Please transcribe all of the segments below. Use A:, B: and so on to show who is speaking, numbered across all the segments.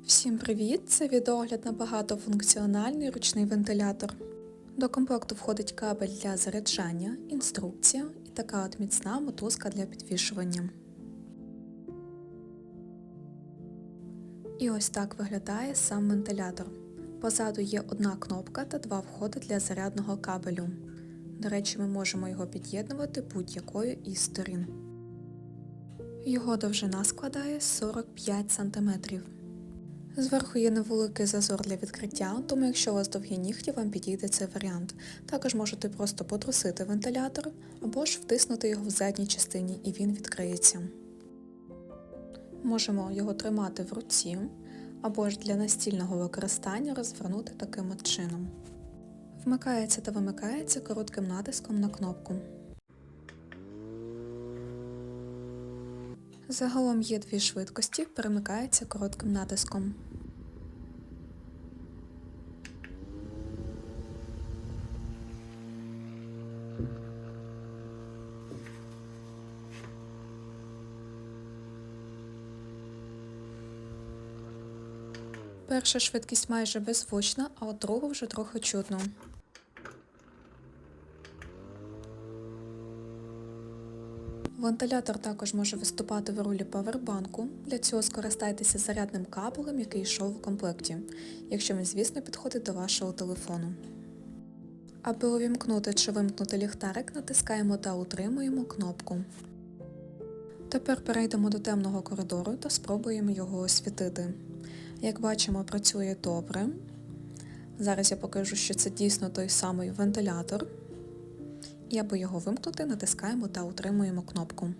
A: Всім привіт! Це відеогляд на багатофункціональний ручний вентилятор. До комплекту входить кабель для заряджання, інструкція і така от міцна мотузка для підвішування. І ось так виглядає сам вентилятор. Позаду є одна кнопка та два входи для зарядного кабелю. До речі, ми можемо його під'єднувати будь-якою із сторін. Його довжина складає 45 см. Зверху є невеликий зазор для відкриття, тому якщо у вас довгі нігті, вам підійде цей варіант. Також можете просто потрусити вентилятор або ж втиснути його в задній частині і він відкриється. Можемо його тримати в руці, або ж для настільного використання розвернути таким от чином. Вмикається та вимикається коротким натиском на кнопку. Загалом є дві швидкості, перемикається коротким натиском. Перша швидкість майже беззвучна, а от другу вже трохи чутно. Вентилятор також може виступати в ролі павербанку. Для цього скористайтеся зарядним кабелем, який йшов у комплекті, якщо він, звісно, підходить до вашого телефону. Аби увімкнути чи вимкнути ліхтарик, натискаємо та утримуємо кнопку. Тепер перейдемо до темного коридору та спробуємо його освітити. Як бачимо, працює добре. Зараз я покажу, що це дійсно той самий вентилятор. І аби його вимкнути, натискаємо та утримуємо кнопку.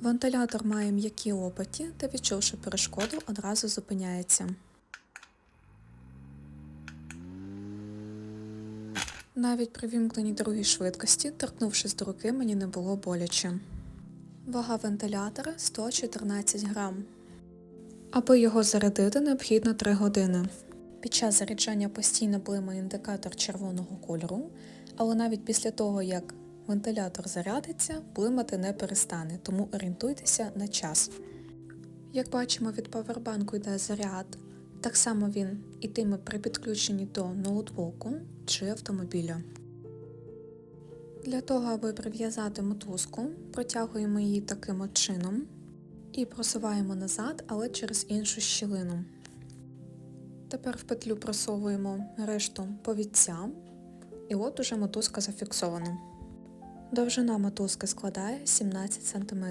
A: Вентилятор має м'які лопаті та відчувши перешкоду, одразу зупиняється. Навіть при вімкненні другій швидкості, торкнувшись до руки, мені не було боляче. Вага вентилятора 114 грам. Аби його зарядити, необхідно 3 години. Під час заряджання постійно блимає індикатор червоного кольору, але навіть після того, як вентилятор зарядиться, блимати не перестане, тому орієнтуйтеся на час. Як бачимо, від павербанку йде заряд, так само він ітиме при підключенні до ноутбуку чи автомобіля. Для того, аби прив'язати мотузку, протягуємо її таким от чином і просуваємо назад, але через іншу щілину. Тепер в петлю просовуємо решту повідця, і от уже мотузка зафіксована. Довжина мотузки складає 17 см.